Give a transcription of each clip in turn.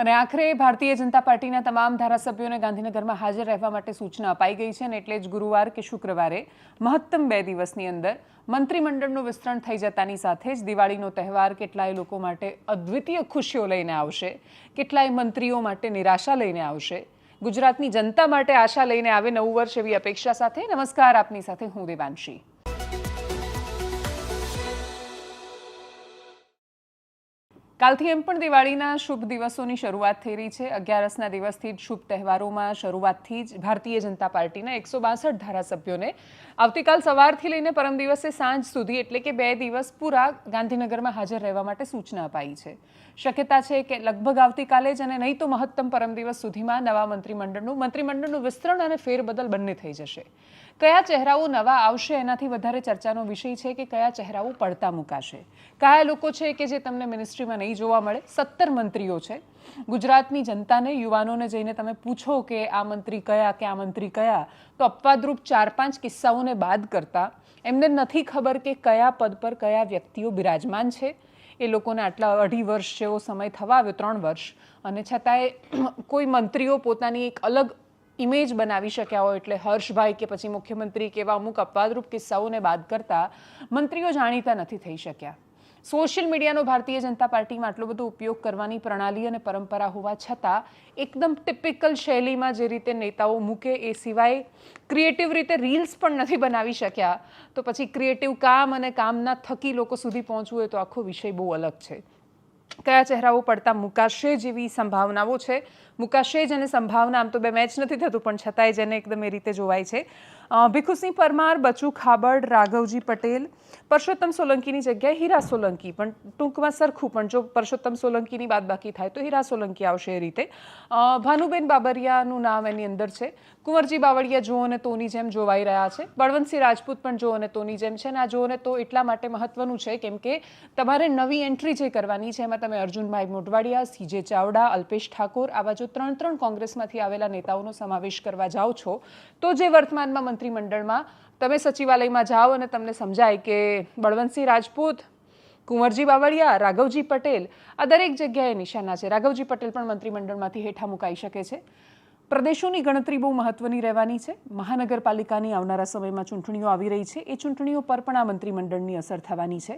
અને આખરે ભારતીય જનતા પાર્ટીના તમામ ધારાસભ્યોને ગાંધીનગરમાં હાજર રહેવા માટે સૂચના અપાઈ ગઈ છે અને એટલે જ ગુરુવાર કે શુક્રવારે મહત્તમ બે દિવસની અંદર મંત્રીમંડળનું વિસ્તરણ થઈ જતાની સાથે જ દિવાળીનો તહેવાર કેટલાય લોકો માટે અદ્વિતીય ખુશીઓ લઈને આવશે, કેટલાય મંત્રીઓ માટે નિરાશા લઈને આવશે. ગુજરાતની જનતા માટે આશા લઈને આવે નવું વર્ષ એવી અપેક્ષા સાથે નમસ્કાર, આપની સાથે હું દેવાંશી. કાલથી એમ પણ દિવાળીના શુભ દિવસોની શરૂઆત થઈ રહી છે. અગિયારસના દિવસથી જ શુભ તહેવારોમાં શરૂઆતથી જ ભારતીય જનતા પાર્ટીના એકસો બાસઠ ધારાસભ્યોને આવતીકાલ સવારથી લઈને પરમ દિવસે સાંજ સુધી, એટલે કે બે દિવસ પૂરા ગાંધીનગરમાં હાજર રહેવા માટે સૂચના અપાઈ છે. શક્યતા છે કે લગભગ આવતીકાલે જ અને નહીં તો મહત્તમ પરમ દિવસ સુધીમાં નવા મંત્રીમંડળનું મંત્રીમંડળનું વિસ્તરણ અને ફેરબદલ બંને થઈ જશે. કયા ચહેરાઓ નવા આવશે એનાથી વધારે ચર્ચાનો વિષય છે કે કયા ચહેરાઓ પડતા મુકાશે. કયા લોકો છે કે જે તમને મિનિસ્ટ્રીમાં નહીં જોવા મળે? સત્તર મંત્રીઓ છે. ગુજરાતની જનતાને, યુવાનોને જઈને તમે પૂછો કે આ મંત્રી કયા, કે આ મંત્રી કયા, તો અપવાદરૂપ ચાર પાંચ કિસ્સાઓને બાદ કરતા એમને નથી ખબર કે કયા પદ પર કયા વ્યક્તિઓ બિરાજમાન છે. એ લોકોને આટલા અઢી વર્ષ જેવો સમય થવા આવ્યો, ત્રણ વર્ષ. અને છતાંય કોઈ મંત્રીઓ પોતાની એક અલગ ઇમેજ બનાવી શક્યા હોય એટલે હર્ષભાઈ કે પછી મુખ્યમંત્રી કે એવા અમુક અપવાદરૂપ કિસ્સાઓને બાદ કરતા મંત્રીઓ જાણીતા નથી થઈ શક્યા. સોશિયલ મીડિયાનો ભારતીય જનતા પાર્ટીમાં આટલો બધો ઉપયોગ કરવાની પ્રણાલી અને પરંપરા હોવા છતાં એકદમ ટિપિકલ શૈલીમાં જે રીતે નેતાઓ મૂકે એ સિવાય ક્રિએટિવ રીતે રીલ્સ પણ નથી બનાવી શક્યા. તો પછી ક્રિએટિવ કામ અને કામના થકી લોકો સુધી પહોંચવું હોય તો આખો વિષય બહુ અલગ છે. કયા ચહેરાઓ પડતા મુકાશે જેવી સંભાવનાઓ છે? મુકાશે જ અને સંભાવના, આમ તો બે મેચ નથી થતું, પણ છતાંય જેને એકદમ એ રીતે જોવાય છે. ભીખુસિંહ પરમાર, બચુ ખાબડ, રાઘવજી પટેલ પરસોત્તમ સોલંકીની જગ્યાએ હીરા સોલંકી, પણ ટૂંકમાં સરખું, પણ જો પરસોત્તમ સોલંકીની બાદ બાકી થાય, તો હીરા સોલંકી આવશે એ રીતે. ભાનુબેન બાબરિયાનું નામ એની અંદર છે. કુંવરજી બાવળિયા જો અને તોની જેમ જોવાઈ રહ્યા છે. બળવંતસિંહ રાજપૂત પણ જો અને તોની જેમ છે, અને આ જો અને તો એટલા માટે મહત્વનું છે, કેમ કે તમારે નવી એન્ટ્રી જે કરવાની છે, એમાં તમે અર્જુનભાઈ મોઢવાડિયા, સીજે ચાવડા, અલ્પેશ ઠાકોર, આવા જો ત્રણ ત્રણ કોંગ્રેસમાંથી આવેલા નેતાઓનો સમાવેશ કરવા જાઓ છો, તો જે વર્તમાનમાં મંત્રીમંડળમાં તમે સચિવાલયમાં જાઓ અને તમને સમજાય કે બળવંતસિંહ રાજપૂત, કુંવરજી બાવળિયા, રાઘવજી પટેલ, આ દરેક જગ્યાએ નિશાના છે. રાઘવજી પટેલ પણ મંત્રીમંડળમાંથી હેઠા મુકાઈ શકે છે. પ્રદેશોની ગણતરી બહુ મહત્વની રહેવાની છે. મહાનગરપાલિકાની આવનારા સમયમાં ચૂંટણીઓ આવી રહી છે. એ ચૂંટણીઓ પર પણ આ મંત્રીમંડળની અસર થવાની છે.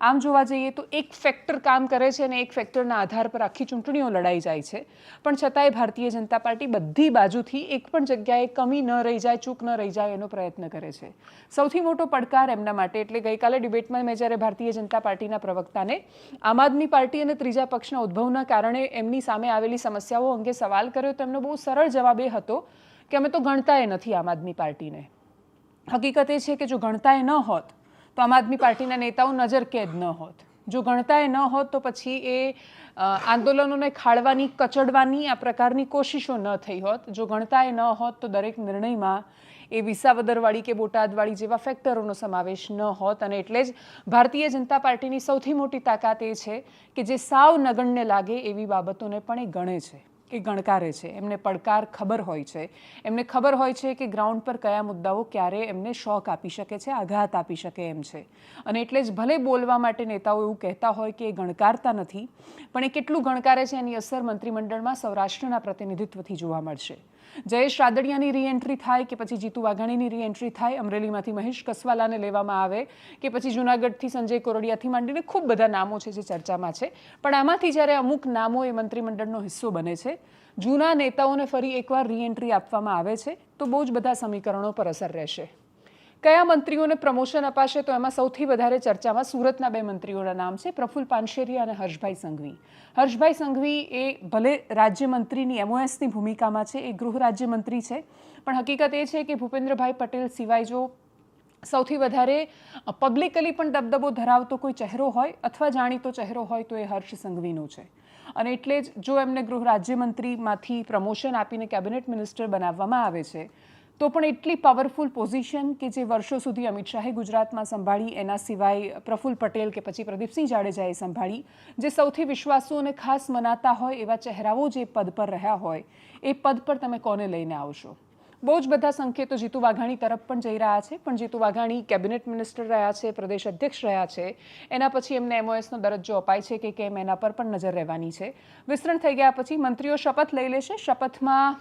આમ જોવા જઈએ તો એક ફેક્ટર કામ કરે છે અને એક ફેક્ટરના આધાર પર આખી ચૂંટણીઓ લડાઈ જાય છે. પણ છતાંય ભારતીય જનતા પાર્ટી બધી બાજુથી એક પણ જગ્યાએ કમી ન રહી જાય, ચૂક ન રહી જાય એનો પ્રયત્ન કરે છે. સૌથી મોટો પડકાર એમના માટે એટલે ગઈકાલે ડિબેટમાં મેં જ્યારે ભારતીય જનતા પાર્ટીના પ્રવક્તાને આમ આદમી પાર્ટી અને ત્રીજા પક્ષના ઉદ્ભવના કારણે એમની સામે આવેલી સમસ્યાઓ અંગે સવાલ કર્યો તો એમનો બહુ સરળ જવાબ એ હતો કે અમે તો ગણતાએ નથી આમ આદમી પાર્ટીને. હકીકત એ છે કે જો ગણતાએ ન હોત, તો આમ આદમી પાર્ટીના નેતાઓ નજર કેદ ન હોત. જો ગણતાએ ન હોત, તો પછી એ આંદોલનોને ખાળવાની, કચડવાની આ પ્રકારની કોશિશો ન થઈ હોત. જો ગણતાએ ન હોત, તો દરેક નિર્ણયમાં એ વિસાવદરવાળી કે બોટાદવાળી જેવા ફેક્ટરોનો સમાવેશ ન હોત. અને એટલે જ ભારતીય જનતા પાર્ટીની સૌથી મોટી તાકાત એ છે કે જે સાવ નગણ્ય લાગે એવી બાબતોને પણ એ ગણે છે. એ ગણકારે છે. એમને પડકાર ખબર હોય છે. એમને ખબર હોય છે કે ગ્રાઉન્ડ પર કયા મુદ્દાઓ ક્યારે એમને શોક આપી શકે છે, આઘાત આપી શકે એમ છે. અને એટલે જ ભલે બોલવા માટે નેતાઓ એવું કહેતા હોય કે એ ગણકારતા નથી, પણ એ કેટલું ગણકારે છે એની અસર મંત્રીમંડળમાં સૌરાષ્ટ્રના પ્રતિનિધિત્વથી જોવા મળશે. જયેશ રાદડિયાની રીએન્ટ્રી થાય કે પછી જીતુ વાઘાણીની રીએન્ટ્રી થાય? અમરેલીમાંથી મહેશ કસવાલાને લેવામાં આવે કે પછી જૂનાગઢથી સંજય કોરડિયાથી માંડીને ખૂબ બધા નામો છે જે ચર્ચામાં છે. પણ આમાંથી જ્યારે અમુક નામો એ મંત્રીમંડળનો હિસ્સો બને છે, જૂના નેતાઓને ફરી એકવાર રીએન્ટ્રી આપવામાં આવે છે, તો બહુ જ બધા સમીકરણો પર અસર રહેશે. કયા મંત્રીઓને પ્રમોશન અપાશે તો એમાં સૌથી વધારે ચર્ચામાં સુરતના બે મંત્રીઓના નામ છે, પ્રફુલ પાનશેરિયા અને હર્ષભાઈ સંઘવી. હર્ષભાઈ સંઘવી એ ભલે રાજ્યમંત્રીની એમઓએસની ભૂમિકામાં છે, એ ગૃહ રાજ્યમંત્રી છે, પણ હકીકત એ છે કે ભૂપેન્દ્રભાઈ પટેલ સિવાય જો સૌથી વધારે પબ્લિકલી પણ દબદબો ધરાવતો કોઈ ચહેરો હોય અથવા જાણીતો ચહેરો હોય તો એ હર્ષ સંઘવીનો છે. અને એટલે જ જો એમને ગૃહ રાજ્યમંત્રીમાંથી પ્રમોશન આપીને કેબિનેટ મિનિસ્ટર બનાવવામાં આવે છે તો પણ એટલી પાવરફુલ પોઝિશન કે જે વર્ષો સુધી અમિત શાહે ગુજરાતમાં સંભાળી, એના સિવાય પ્રફુલ્લ પટેલ કે પછી પ્રદીપસિંહ જાડેજાએ સંભાળી, જે સૌથી વિશ્વાસુ અને ખાસ મનાતા હોય એવા ચહેરાઓ જે પદ પર રહ્યા હોય, એ પદ પર તમે કોને લઈને આવશો? બહુ જ બધા સંકેતો જીતુ વાઘાણી તરફ પણ જઈ રહ્યા છે, પણ જીતુ વાઘાણી કેબિનેટ મિનિસ્ટર રહ્યા છે, પ્રદેશ અધ્યક્ષ રહ્યા છે, એના પછી એમને એમઓએસનો દરજ્જો અપાય છે કે કેમ એના પર પણ નજર રહેવાની છે. વિસ્તરણ થઈ ગયા પછી મંત્રીઓ શપથ લઈ લેશે, શપથમાં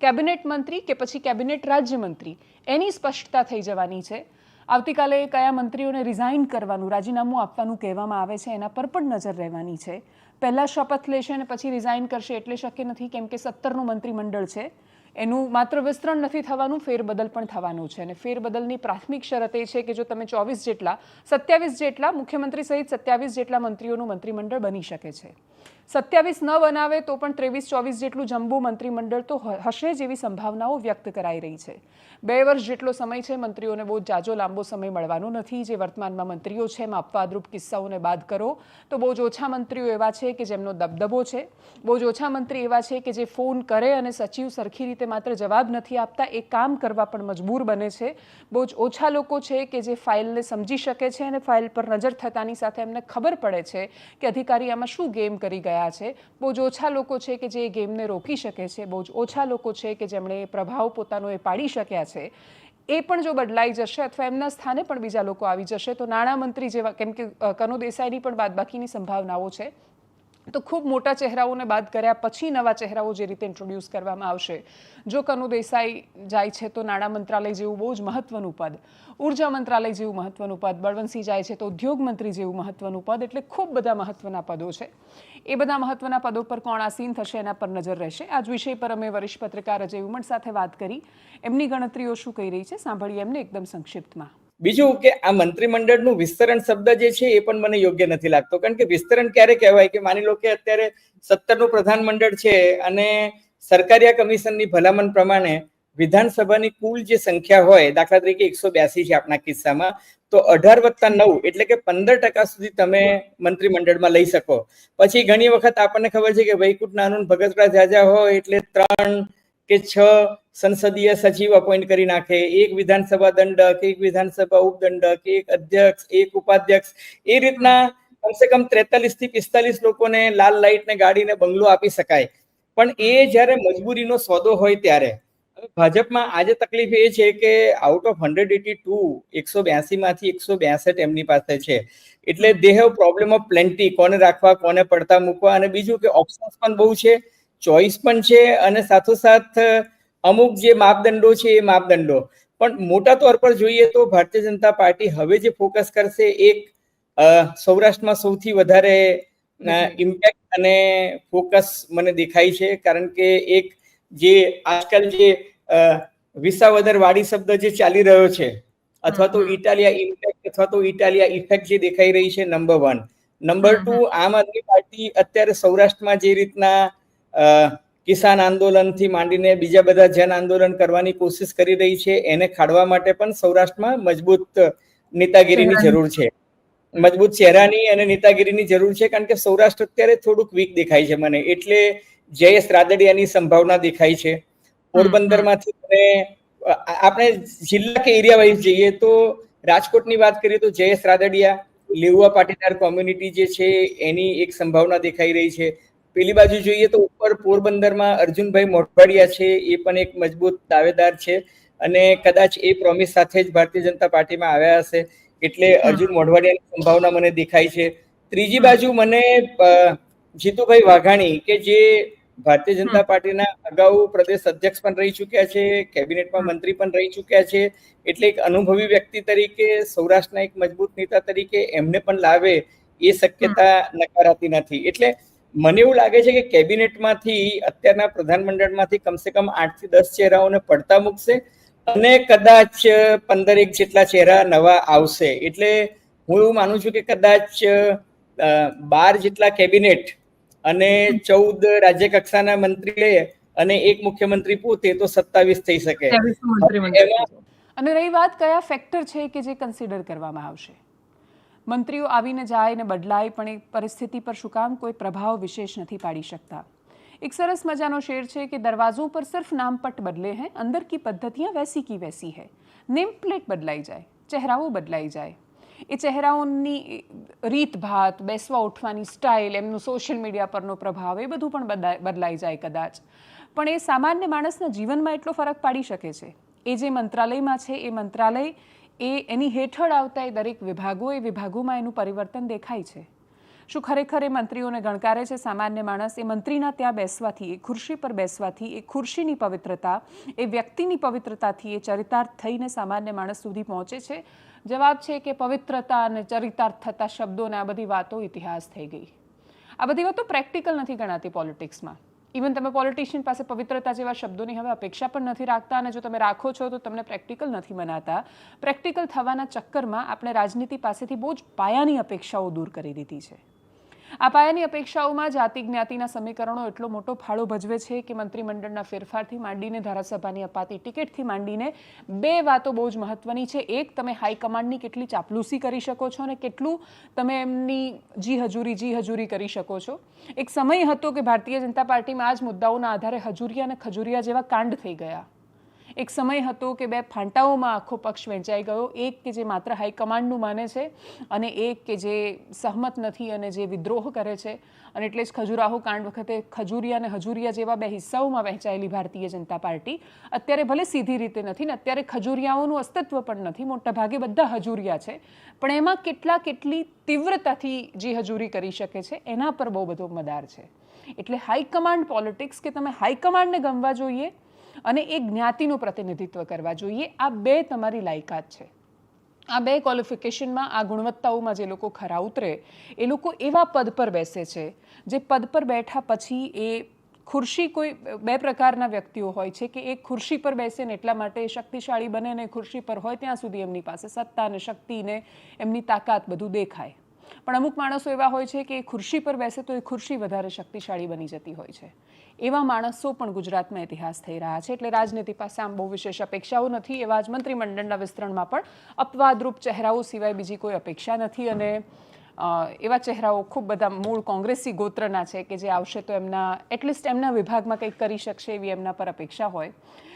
કેબિનેટ મંત્રી કે પછી કેબિનેટ રાજ્યમંત્રી? એની સ્પષ્ટતા થઈ જવાની છે. આવતીકાલે કયા મંત્રીઓને રિઝાઇન કરવાનું, રાજીનામું આપવાનું કહેવામાં આવે છે, એના પર પણ નજર રહેવાની છે. પહેલાં શપથ લેશે અને પછી રિઝાઇન કરશે એટલે શક્ય નથી, કેમ કે સત્તરનું મંત્રીમંડળ છે. એનું માત્ર વિસ્તરણ નથી થવાનું, ફેરબદલ પણ થવાનું છે. અને ફેરબદલની પ્રાથમિક શરત એ છે કે જો તમે ચોવીસ જેટલા, સત્યાવીસ જેટલા મુખ્યમંત્રી સહિત સત્યાવીસ જેટલા મંત્રીઓનું મંત્રીમંડળ બની શકે છે. સત્યાવીસ ન બનાવે તો પણ ત્રેવીસ, ચોવીસ જેટલું જમ્બુ મંત્રીમંડળ તો હશે જેવી સંભાવનાઓ વ્યક્ત કરાઈ રહી છે. બે વર્ષ જેટલો સમય છે, મંત્રીઓને બહુ જાજો લાંબો સમય મળવાનો નથી. જે વર્તમાનમાં મંત્રીઓ છે, એમાં અપવાદરૂપ કિસ્સાઓને બાદ કરો. તો બહુ જ ઓછા મંત્રીઓ એવા છે કે જેમનો દબદબો છે. બહુ જ ઓછા મંત્રી એવા છે કે જે ફોન કરે અને સચિવ સરખી રીતે માત્ર જવાબ નથી આપતા, એ કામ કરવા પણ મજબૂર બને છે. બહુ જ ઓછા લોકો છે કે જે ફાઇલને સમજી શકે છે અને ફાઇલ પર નજર થતાની સાથે એમને ખબર પડે છે કે અધિકારી આમાં શું ગેમ કરી ગયા છે. બહુ જ ઓછા લોકો છે કે જે ગેમને રોકી શકે છે. બહુ જ ઓછા લોકો છે કે જેમણે પ્રભાવ પોતાનો એ પાડી શક્યા છે. એ પણ જો બદલાઈ જશે અથવા એમના સ્થાને પણ બીજા લોકો આવી જશે તો નાણામંત્રી જેવા, કેમ કે કનુ દેસાઈની પણ બાદબાકીની સંભાવનાઓ છે. તો ખૂબ મોટા ચહેરાઓને બાદ કર્યા પછી નવા ચહેરાઓ જે રીતે ઇન્ટ્રોડ્યુસ કરવામાં આવશે. જો કનુ દેસાઈ જાય છે તો નાણાં મંત્રાલય જેવું બહુ જ મહત્વનું પદ. ઊર્જા મંત્રાલય જેવું મહત્વનું પદ. બળવંતસિંહ જાય છે તો ઉદ્યોગ મંત્રી જેવું મહત્વનું પદ. એટલે ખૂબ બધા મહત્વના પદો છે. એ બધા મહત્વના પદો પર કોણ આસીન થશે એના પર નજર રહેશે. આજ વિષય પર અમે વરિષ્ઠ પત્રકાર અજય ઉમણ સાથે વાત કરી. એમની ગણતરીઓ શું કહી રહી છે? સાંભળીએ એમને એકદમ સંક્ષિપ્તમાં. બીજું કે આ મંત્રીમંડળનું વિસ્તરણ શબ્દ જે છે એ પણ મને યોગ્ય નથી લાગતો. કારણ કે વિસ્તરણ ક્યારે કહેવાય કે માની લો કે અત્યારે સત્તરનું પ્રધાનમંડળ છે અને સરકારિયા કમિશનની ભલામણ પ્રમાણે વિધાનસભાની કુલ જે સંખ્યા હોય, દાખલા તરીકે એકસો બ્યાસી છે આપણા કિસ્સામાં, તો અઢાર વત્તા નવ એટલે કે પંદર ટકા સુધી તમે મંત્રીમંડળમાં લઈ શકો. પછી ઘણી વખત આપણને ખબર છે કે વૈકુંઠ નાનું ભગતરા જાજા હોય એટલે ત્રણ કે છ સંસદીય સચિવ અપોઇન્ટ કરી નાખે, એક વિધાનસભા દંડક, એક વિધાનસભા ઉપદંડક, એક અધ્યક્ષ, એક ઉપાધ્યક્ષ, એ રીતના કમસે કમ ત્રેતાલીસથી પિસ્તાલીસ લોકોને લાલ લાઇટ ને ગાડીને બંગલો આપી શકાય. પણ એ જ્યારે મજબૂરીનો સોદો હોય ત્યારે ભાજપમાં આજે તકલીફ એ છે કે out of hundred eighty two એકસો બ્યાસી માંથી એકસો બ્યાસઠ એમની પાસે છે. એટલે they have problem of plenty કોને રાખવા, કોને પડતા મૂકવા, અને બીજું કે ઓપ્શન્સ પણ બહુ છે. ચોઇસ પણ છે અને સાથોસાથ અમુક જે માપદંડો છે એ માપદંડો. પણ મોટા તોર પર જોઈએ તો ભારતીય જનતા પાર્ટી હવે જે ફોકસ કરશે એક સૌરાષ્ટ્રમાં સૌથી વધારે ઇમ્પેક્ટ અને ફોકસ મને દેખાય છે. કારણ કે એક જે આજકાલ જે વિસાવદર વાડી શબ્દ જે ચાલી રહ્યો છે અથવા તો ઇટાલિયા ઇમ્પેક્ટ અથવા તો ઇટાલિયા ઇફેક્ટ જે દેખાઈ રહી છે નંબર વન નંબર ટુ આમ આદમી પાર્ટી અત્યારે સૌરાષ્ટ્રમાં જે રીતના કિસાન આંદોલનથી માંડીને બીજા બધા જન આંદોલન કરવાની કોશિશ કરી રહી છે એને ખાડવા માટે પણ સૌરાષ્ટ્રમાં મજબૂત નેતાગીરીની જરૂર છે. મજબૂત ચહેરાની અને નેતાગીરીની જરૂર છે કારણ કે સૌરાષ્ટ્ર અત્યારે થોડુંક વીક દેખાય છે મને. એટલે જયેશ રાદડિયાની સંભાવના દેખાય છે. પોરબંદરમાંથી મને આપણે જિલ્લા કે એરિયા વાઇઝ જઈએ તો રાજકોટની વાત કરીએ તો જયેશ રાદડિયા લેઉવા પાટીદાર કોમ્યુનિટી જે છે એની એક સંભાવના દેખાઈ રહી છે. પેલી બાજુ જોઈએ તો ઉપર પોરબંદરમાં અર્જુનભાઈ મોઢવાડિયા છે એ પણ એક મજબૂત દાવેદાર છે અને કદાચ એ પ્રોમિસ સાથે જ ભારતીય જનતા પાર્ટીમાં આવ્યા હશે એટલે અર્જુન મોઢવાડિયાની સંભાવના મને દેખાય છે. ત્રીજી બાજુ મને જીતુભાઈ વાઘાણી કે જે ભારતીય જનતા પાર્ટીના અગાઉ પ્રદેશ અધ્યક્ષ પણ રહી ચૂક્યા છે કેબિનેટમાં મંત્રી પણ રહી ચૂક્યા છે એટલે એક અનુભવી વ્યક્તિ તરીકે સૌરાષ્ટ્રના એક મજબૂત નેતા તરીકે એમને પણ લાવે એ શક્યતા નકારાતી નથી. એટલે મને એવું લાગે છે કે કેબિનેટમાંથી અત્યારના પ્રધાનમંડળમાંથી કમસે કમ આઠથી દસ ચહેરાઓને પડતા મૂકશે અને કદાચ પંદર એક જેટલા ચહેરા નવા આવશે. એટલે હું એવું માનું છું કે કદાચ બાર જેટલા કેબિનેટ અને ચૌદ રાજ્ય કક્ષાના મંત્રી લે અને એક મુખ્યમંત્રી પોતે તો સત્તાવીસ થઈ શકે. અને રહી વાત કયા ફેક્ટર છે કે જે કન્સિડર કરવામાં આવશે? મંત્રીઓ આવીને જાય ને બદલાય, પણ એ પરિસ્થિતિ પર શું કામ કોઈ પ્રભાવ વિશેષ નથી પાડી શકતા. એક સરસ મજાનો શેર છે કે દરવાજો પર સિર્ફ નામપટ બદલે હે, અંદર કી પદ્ધતિયાં વેસી કી વેસી હૈ. નેમ પ્લેટ બદલાઈ જાય, ચહેરાઓ બદલાઈ જાય. એ ચહેરાઓની રીતભાત બેસવા ઉઠવાની સ્ટાઇલ એમનું સોશિયલ મીડિયા પરનો પ્રભાવ, એ બધું પણ બદલાઈ જાય કદાચ. પણ એ સામાન્ય માણસના જીવનમાં એટલો ફરક પાડી શકે છે. એ જે મંત્રાલયમાં છે, એ મંત્રાલય એ એની હેઠળ આવતા એ દરેક વિભાગો, એ વિભાગોમાં એનું પરિવર્તન દેખાય છે. શું ખરેખર એ મંત્રીઓને ગણકારે છે? સામાન્ય માણસ એ મંત્રીના ત્યાં બેસવાથી, એ ખુરશી પર બેસવાથી, એ ખુરશીની પવિત્રતા, એ વ્યક્તિની પવિત્રતાથી એ ચરિતાર્થ થઈને સામાન્ય માણસ સુધી પહોંચે છે? જવાબ છે કે પવિત્રતા અને ચરિતાર્થ થતા શબ્દોને આ બધી વાતો ઇતિહાસ થઈ ગઈ. આ બધી વાતો પ્રેક્ટિકલ નથી ગણાતી પોલિટિક્સમાં. ઇવન તમે પોલિટિશિયન પાસે પવિત્રતા જેવા શબ્દોની હવે અપેક્ષા પણ નથી રાખતા અને જો તમે રાખો છો તો તમને પ્રેક્ટિકલ નથી મનાતા. પ્રેક્ટિકલ થવાના ચક્કરમાં આપણે રાજનીતિ પાસેથી બહુ જ પાયાની અપેક્ષાઓ દૂર કરી દીધી છે. આ પાયાની અપેક્ષાઓમાં જાતિ જ્ઞાતિના સમીકરણો એટલો મોટો ફાળો ભજવે છે કે મંત્રીમંડળના ફેરફારથી માંડીને ધારાસભાની અપાતી ટિકિટથી માંડીને બે વાતો બહુ જ મહત્વની છે. એક, તમે હાઈકમાન્ડની કેટલી ચાપલૂસી કરી શકો છો અને કેટલું તમે એમની જી હજુરી જી હજુરી કરી શકો છો. એક સમય હતો કે ભારતીય જનતા પાર્ટીમાં આ જ મુદ્દાઓના આધારે હજુરિયા અને ખજુરિયા જેવા કાંડ થઈ ગયા. એક સમય હતો કે બે ફાંટાઓમાં આખો પક્ષ વહેંચાઈ ગયો. એક કે જે માત્ર હાઈકમાન્ડનું માને છે અને એક કે જે સહમત નથી અને જે વિદ્રોહ કરે છે. અને એટલે જ ખજુરાહો કાંડ વખતે ખજુરિયા અને હજુરિયા જેવા બે હિસ્સાઓમાં વહેંચાયેલી ભારતીય જનતા પાર્ટી અત્યારે ભલે સીધી રીતે નથી ને અત્યારે ખજુરિયાઓનું અસ્તિત્વ પણ નથી. મોટા ભાગે બધા હજુરિયા છે. પણ એમાં કેટલા કેટલી તીવ્રતાથી જે હજુરી કરી શકે છે એના પર બહુ બધો મદાર છે. એટલે હાઈકમાન્ડ પોલિટિક્સ કે તમે હાઈકમાન્ડને ગમવા જોઈએ અને એ જ્ઞાતિનું પ્રતિનિધિત્વ કરવા જોઈએ. આ બે તમારી લાયકાત છે. આ બે ક્વોલિફિકેશનમાં આ ગુણવત્તાઓમાં જે લોકો ખરા ઉતરે, એ લોકો એવા પદ પર બેસે છે, જે પદ પર બેઠા પછી એ ખુરશી કોઈ બે પ્રકારના વ્યક્તિઓ હોય છે કે એક ખુરશી પર બેસે ને એટલા માટે એ શક્તિશાળી બને ને ખુરશી પર હોય, ત્યાં સુધી એમની પાસે સત્તા ને શક્તિ ને એમની તાકાત બધું દેખાય. પણ અમુક માણસો એવા હોય છે કે ખુરશી પર બેસે તો એ ખુરશી વધારે શક્તિશાળી બની જતી હોય છે. એવા માણસો પણ ગુજરાતમાં ઇતિહાસ થઈ રહ્યા છે. એટલે રાજનીતિ પાસે આમ બહુ વિશેષ અપેક્ષાઓ નથી. એવા જ મંત્રીમંડળના વિસ્તરણમાં પણ અપવાદરૂપ ચહેરાઓ સિવાય બીજી કોઈ અપેક્ષા નથી. અને એવા ચહેરાઓ ખૂબ બધા મૂળ કોંગ્રેસી ગોત્રના છે કે જે આવશે તો એમના એટલીસ્ટ એમના વિભાગમાં કંઈક કરી શકશે એવી એમના પર અપેક્ષા હોય.